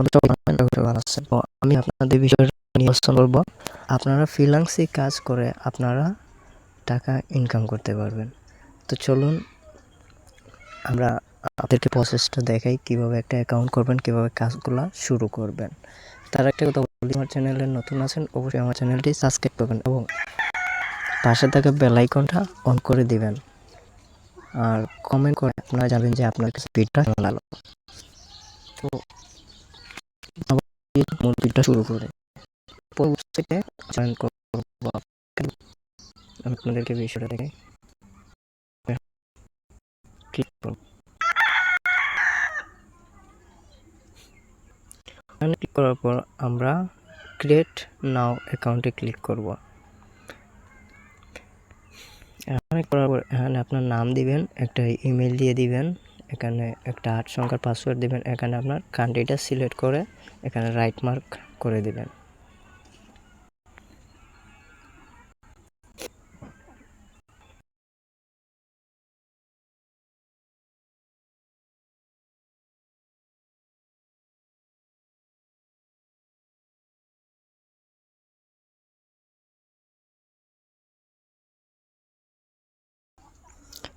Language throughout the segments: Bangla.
আপনারা ভালো তো আমি আপনাদের বিষয়টা নিয়ে করব আপনারা ফ্রিল্যান্সে কাজ করে আপনারা টাকা ইনকাম করতে পারবেন। তো চলুন, আমরা আপনাদেরকে প্রসেসটা দেখাই, কীভাবে একটা অ্যাকাউন্ট করবেন, কীভাবে কাজগুলো শুরু করবেন। তার একটা কথা বলি, আমার চ্যানেলে নতুন আছেন, অবশ্যই আমার চ্যানেলটি সাবস্ক্রাইব করবেন এবং পাশে থাকা বেল আইকনটা অন করে দিবেন। আর কমেন্ট করে আপনারা জানবেন যে আপনার কাছে ভিডিওটা লাগল তো মূল ভিডিওটা শুরু করে। পরবর্তীতে জয়েন করব আমি আপনাদেরকে বিষয়টা দেখে ক্লিক করব। ক্লিক করার পর আমরা ক্রিয়েট নাও অ্যাকাউন্টে ক্লিক করব। এখানে করার পর এখানে আপনার নাম দিবেন, একটা ইমেল দিয়ে দিবেন। এখানে একটা আট সংখ্যার পাসওয়ার্ড দেবেন। এখানে আপনার কান্ট্রিটা সিলেক্ট করে এখানে রাইট মার্ক করে দিবেন।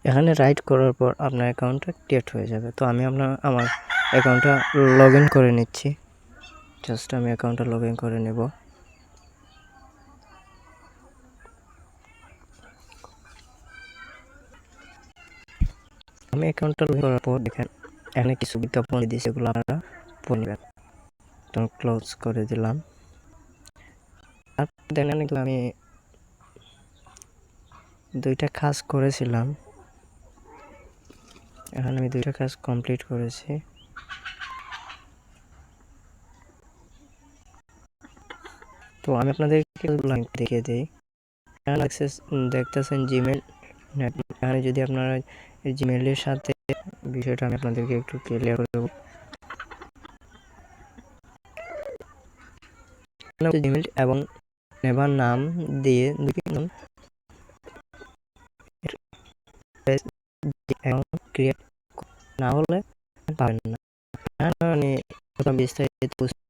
এখানে রাইট করার পর আপনার অ্যাকাউন্টটা ক্রিয়েট হয়ে যাবে। তো আমি আপনার, আমার অ্যাকাউন্টটা লগ ইন করে নিচ্ছি। জাস্ট আমি অ্যাকাউন্টটা লগ ইন করে নেব। আমি অ্যাকাউন্টটা লগ ইন করার পর দেখেন, এখানে কিছু বিজ্ঞাপন দিয়েছে সেগুলো আপনারা পড়ে নেবেন। তো ক্লোজ করে দিলাম। তারপর দেখেন, আমি দুইটা কাজ করেছিলাম। এখন আমি দুইটা কাজ কমপ্লিট করেছি। তো আমি আপনাদেরকে দেখিয়ে দিই। অ্যাক্সেস দেখতেছেন জিমেল এখানে যদি আপনারা জিমেলের সাথে বিষয়টা আমি আপনাদেরকে একটু ক্লিয়ার করে দেবো। জিমেল এবং নেবার নাম দিয়ে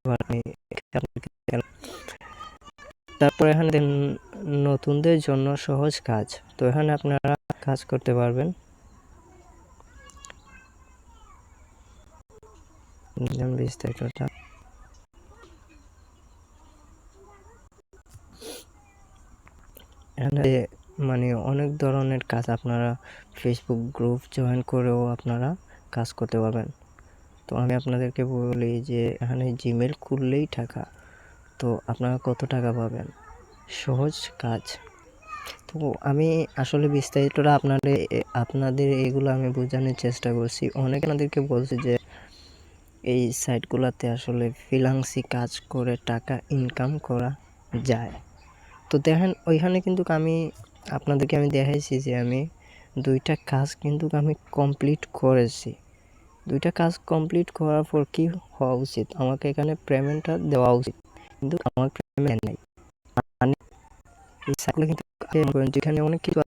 পারি তারপর এখানে নতুনদের জন্য সহজ কাজ। তো এখানে আপনারা কাজ করতে পারবেন। বিস্তারিতটা। এখানে মানে অনেক ধরনের কাজ আপনারা ফেসবুক গ্রুপ জয়েন করেও আপনারা কাজ করতে পারবেন। তো আমি আপনাদেরকে বলি যে, এখানে জিমেল খুললেই টাকা। তো আপনারা কত টাকা পাবেন? সহজ কাজ। তো আমি আসলে বিস্তারিতটা আপনাদের আপনাদের এগুলো আমি বোঝানোর চেষ্টা করছি। অনেকে আমাদেরকে বলছে যে, এই সাইটগুলোতে আসলে ফ্রিলান্সি কাজ করে টাকা ইনকাম করা যায়। তো দেখেন, ওইখানে কিন্তু আমি আপনাদেরকে আমি দেখাইছি যে আমি দুইটা কাজ কিন্তু আমি কমপ্লিট করেছি। দুইটা কাজ কমপ্লিট করার পর কি হওয়া উচিত? আমাকে এখানে পেমেন্টটা দেওয়া উচিত। কিন্তু আমার পেমেন্ট নেই। মানে এই সাইটগুলো কিন্তু যেখানে অনেক কিছু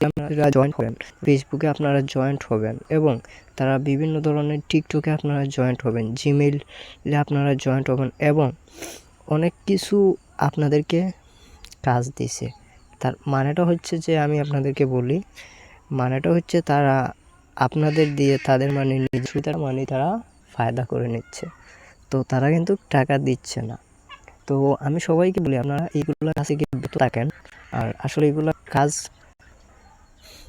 আপনারা জয়েন্ট হবেন। ফেসবুকে আপনারা জয়েন্ট হবেন এবং তারা বিভিন্ন ধরনের টিকটকে আপনারা জয়েন্ট হবেন জিমেইলে আপনারা জয়েন্ট হবেন এবং অনেক কিছু আপনাদেরকে কাজ দিছে। তার মানেটা হচ্ছে যে আমি আপনাদেরকে বলি, মানেটা হচ্ছে তারা আপনাদের দিয়ে তাদের মানে নিজস্বতার মানে তারা ফায়দা করে নিচ্ছে। তো তারা কিন্তু টাকা দিচ্ছে না। তো আমি সবাইকে বলি, আপনারা এইগুলো কাছে গিয়ে থাকেন। আর আসলে এগুলো কাজ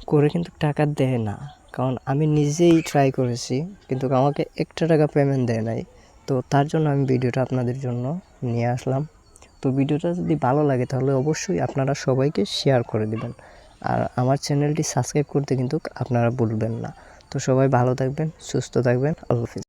করে কিন্তু টাকা দেয় না। কারণ আমি নিজেই ট্রাই করেছি, কিন্তু আমাকে একটা টাকা পেমেন্ট দেয় নাই। তো তার জন্য আমি ভিডিওটা আপনাদের জন্য নিয়ে আসলাম। তো ভিডিওটা যদি ভালো লাগে তাহলে অবশ্যই আপনারা সবাইকে শেয়ার করে দিবেন। আর আমার চ্যানেলটি সাবস্ক্রাইব করতে কিন্তু আপনারা ভুলবেন না। তো সবাই ভালো থাকবেন, সুস্থ থাকবেন, আল্লাহ হাফিজ।